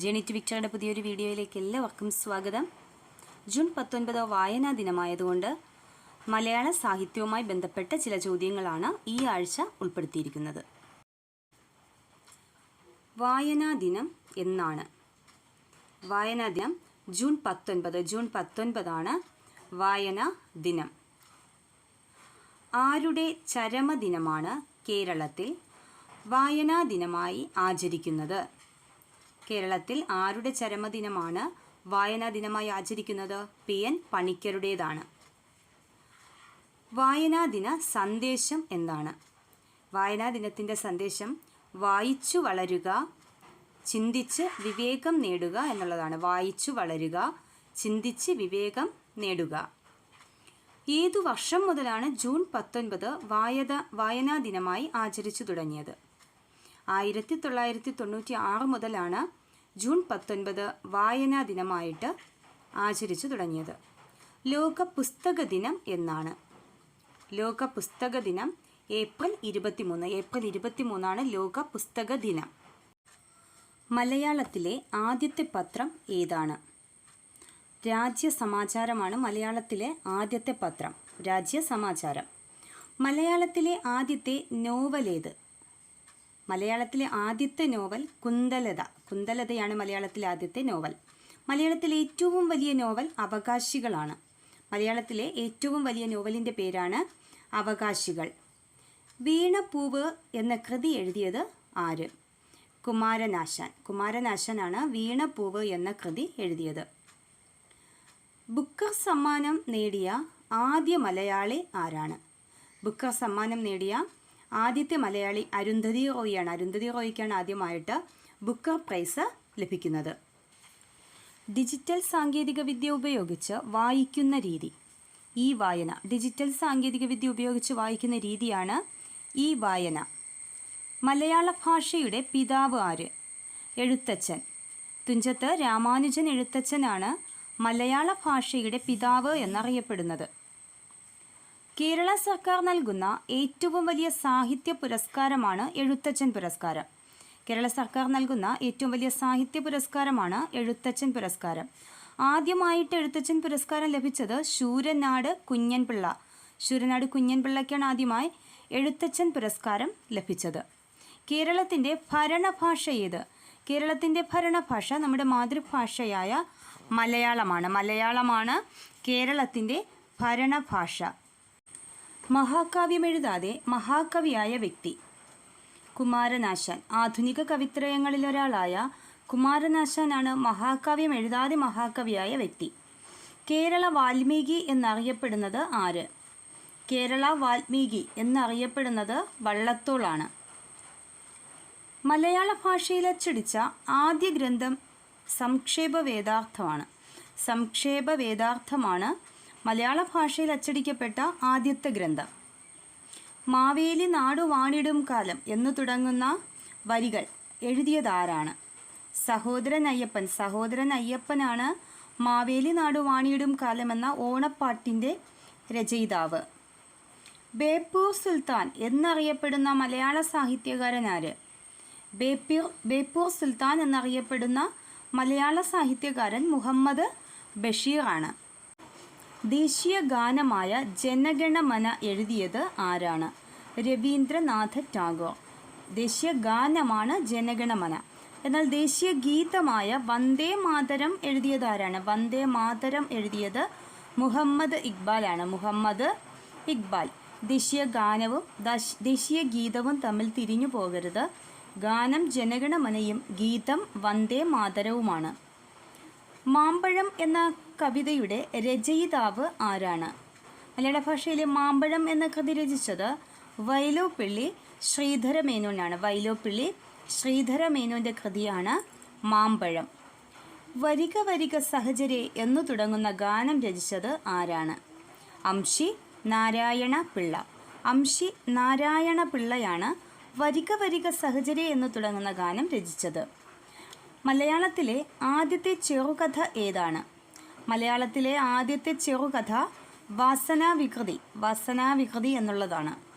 ജെണിറ്റ് വിക്ടറുടെ പുതിയൊരു വീഡിയോയിലേക്ക് എല്ലാവർക്കും സ്വാഗതം. ജൂൺ പത്തൊൻപത് വായനാ ദിനമായതുകൊണ്ട് മലയാള സാഹിത്യവുമായി ബന്ധപ്പെട്ട ചില ചോദ്യങ്ങളാണ് ഈ ആഴ്ച ഉൾപ്പെടുത്തിയിരിക്കുന്നത്. വായനാ ദിനം എന്നാണ്. വായനാ ദിനം ജൂൺ പത്തൊൻപത് ജൂൺ പത്തൊൻപതാണ് വായനാ ദിനം. ആരുടെ ചരമദിനമാണ് കേരളത്തിൽ വായനാ ദിനമായി ആചരിക്കുന്നത്? കേരളത്തിൽ ആരുടെ ചരമദിനമാണ് വായനാ ദിനമായി ആചരിക്കുന്നത്? പി. എൻ. പണിക്കരുടേതാണ്. വായനാ ദിന സന്ദേശം എന്താണ്? വായനാ ദിനത്തിന്റെ സന്ദേശം വായിച്ചു വളരുക ചിന്തിച്ച് വിവേകം നേടുക എന്നുള്ളതാണ്. വായിച്ചു വളരുക ചിന്തിച്ച് വിവേകം നേടുക. ഏതു വർഷം മുതലാണ് ജൂൺ പത്തൊൻപത് വായത വായനാ ദിനമായി ആചരിച്ചു തുടങ്ങിയത്? ആയിരത്തി തൊള്ളായിരത്തി തൊണ്ണൂറ്റി ആറ് മുതലാണ് ജൂൺ പത്തൊൻപത് വായനാ ദിനമായിട്ട് ആചരിച്ചു തുടങ്ങിയത്. ലോക പുസ്തക ദിനം എന്നാണ്. ലോക പുസ്തക ദിനം ഏപ്രിൽ ഇരുപത്തിമൂന്ന്. ഏപ്രിൽ ഇരുപത്തിമൂന്നാണ് ലോക പുസ്തക ദിനം. മലയാളത്തിലെ ആദ്യത്തെ പത്രം ഏതാണ്? രാജ്യ സമാചാരമാണ് മലയാളത്തിലെ ആദ്യത്തെ പത്രം. രാജ്യ സമാചാരം. മലയാളത്തിലെ ആദ്യത്തെ നോവലേത്? മലയാളത്തിലെ ആദ്യത്തെ നോവൽ കുന്തലത. കുന്തലതയാണ് മലയാളത്തിലെ ആദ്യത്തെ നോവൽ. മലയാളത്തിലെ ഏറ്റവും വലിയ നോവൽ അവകാശികളാണ്. മലയാളത്തിലെ ഏറ്റവും വലിയ നോവലിന്റെ പേരാണ് അവകാശികൾ. വീണപ്പൂവ് എന്ന കൃതി എഴുതിയത് ആര്? കുമാരനാശാൻ. കുമാരനാശാനാണ് വീണപ്പൂവ് എന്ന കൃതി എഴുതിയത്. ബുക്കർ സമ്മാനം നേടിയ ആദ്യ മലയാളി ആരാണ്? ബുക്കർ സമ്മാനം നേടിയ ആദ്യത്തെ മലയാളി അരുന്ധതി റോയിയാണ്. അരുന്ധതി റോയിക്കാണ് ആദ്യമായിട്ട് ബുക്കർ പ്രൈസ് ലഭിക്കുന്നത്. ഡിജിറ്റൽ സാങ്കേതികവിദ്യ ഉപയോഗിച്ച് വായിക്കുന്ന രീതി. ഈ വായന ഡിജിറ്റൽ സാങ്കേതികവിദ്യ ഉപയോഗിച്ച് വായിക്കുന്ന രീതിയാണ് ഈ വായന. മലയാള ഭാഷയുടെ പിതാവ് ആര്? എഴുത്തച്ഛൻ. തുഞ്ചത്ത് രാമാനുജൻ എഴുത്തച്ഛനാണ് മലയാള ഭാഷയുടെ പിതാവ് എന്നറിയപ്പെടുന്നത്. കേരള സർക്കാർ നൽകുന്ന ഏറ്റവും വലിയ സാഹിത്യ പുരസ്കാരമാണ് എഴുത്തച്ഛൻ പുരസ്കാരം. കേരള സർക്കാർ നൽകുന്ന ഏറ്റവും വലിയ സാഹിത്യ പുരസ്കാരമാണ് എഴുത്തച്ഛൻ പുരസ്കാരം. ആദ്യമായിട്ട് എഴുത്തച്ഛൻ പുരസ്കാരം ലഭിച്ചത് ശൂരനാട് കുഞ്ഞൻപിള്ള. ശൂരനാട് കുഞ്ഞൻപിള്ളയ്ക്കാണ് ആദ്യമായി എഴുത്തച്ഛൻ പുരസ്കാരം ലഭിച്ചത്. കേരളത്തിന്റെ ഭരണഭാഷ ഏത്? കേരളത്തിന്റെ ഭരണഭാഷ നമ്മുടെ മാതൃഭാഷയായ മലയാളമാണ്. മലയാളമാണ് കേരളത്തിന്റെ ഭരണഭാഷ. മഹാകാവ്യം എഴുതാതെ മഹാകവിയായ വ്യക്തി. കുമാരനാശാൻ. ആധുനിക കവിത്രയങ്ങളിലൊരാളായ കുമാരനാശാനാണ് മഹാകാവ്യം എഴുതാതെ മഹാകവിയായ വ്യക്തി. കേരള വാൽമീകി എന്നറിയപ്പെടുന്നത് ആര്? കേരള വാൽമീകി എന്നറിയപ്പെടുന്നത് വള്ളത്തോളാണ്. മലയാള ഭാഷയിൽ അച്ചടിച്ച ആദ്യ ഗ്രന്ഥം സംക്ഷേപ വേദാർത്ഥമാണ് സംക്ഷേപ വേദാർത്ഥമാണ് മലയാള ഭാഷയിൽ അച്ചടിക്കപ്പെട്ട ആദ്യത്തെ ഗ്രന്ഥം. മാവേലി നാടു വാണിടും കാലം എന്ന് തുടങ്ങുന്ന വരികൾ എഴുതിയതാരാണ് സഹോദരൻ അയ്യപ്പൻ. സഹോദരൻ അയ്യപ്പനാണ് മാവേലി നാടു വാണിയിടും കാലം എന്ന ഓണപ്പാട്ടിന്റെ രചയിതാവ്. ബേപ്പൂർ സുൽത്താൻ എന്നറിയപ്പെടുന്ന മലയാള സാഹിത്യകാരൻ ആര്? ബേപ്പൂർ ബേപ്പൂർ സുൽത്താൻ എന്നറിയപ്പെടുന്ന മലയാള സാഹിത്യകാരൻ മുഹമ്മദ് ബഷീറാണ് ദേശീയ ഗാനമായ ജനഗണമന എഴുതിയത് ആരാണ്? രവീന്ദ്രനാഥ ടാഗോർ. ദേശീയ ഗാനമാണ് ജനഗണമന. എന്നാൽ ദേശീയ ഗീതമായ വന്ദേ മാതരം എഴുതിയത് ആരാണ്? വന്ദേ മാതരം എഴുതിയത് മുഹമ്മദ് ഇക്ബാലാണ് മുഹമ്മദ് ഇക്ബാൽ. ദേശീയ ഗാനവും ദേശീയ ഗീതവും തമ്മിൽ തിരിഞ്ഞു പോകരുത്. ഗാനം ജനഗണമനയും ഗീതം വന്ദേ മാതരവുമാണ്. മാമ്പഴം എന്ന കവിതയുടെ രചയിതാവ് ആരാണ്? മലയാള ഭാഷയിലെ മാമ്പഴം എന്ന കൃതി രചിച്ചത് വൈലോപ്പിള്ളി ശ്രീധര മേനോനാണ്. വൈലോപ്പിള്ളി ശ്രീധര മേനോന്റെ കൃതിയാണ് മാമ്പഴം. വരിക വരിക സഹചരി എന്നു തുടങ്ങുന്ന ഗാനം രചിച്ചത് ആരാണ്? അംശി നാരായണ പിള്ള. അംശി നാരായണ പിള്ളയാണ് വരിക വരിക സഹചര്യ എന്ന് തുടങ്ങുന്ന ഗാനം രചിച്ചത്. മലയാളത്തിലെ ആദ്യത്തെ ചെറുകഥ ഏതാണ്? മലയാളത്തിലെ ആദ്യത്തെ ചെറുകഥ വാസനാവികൃതി വാസനാവികൃതി എന്നുള്ളതാണ്.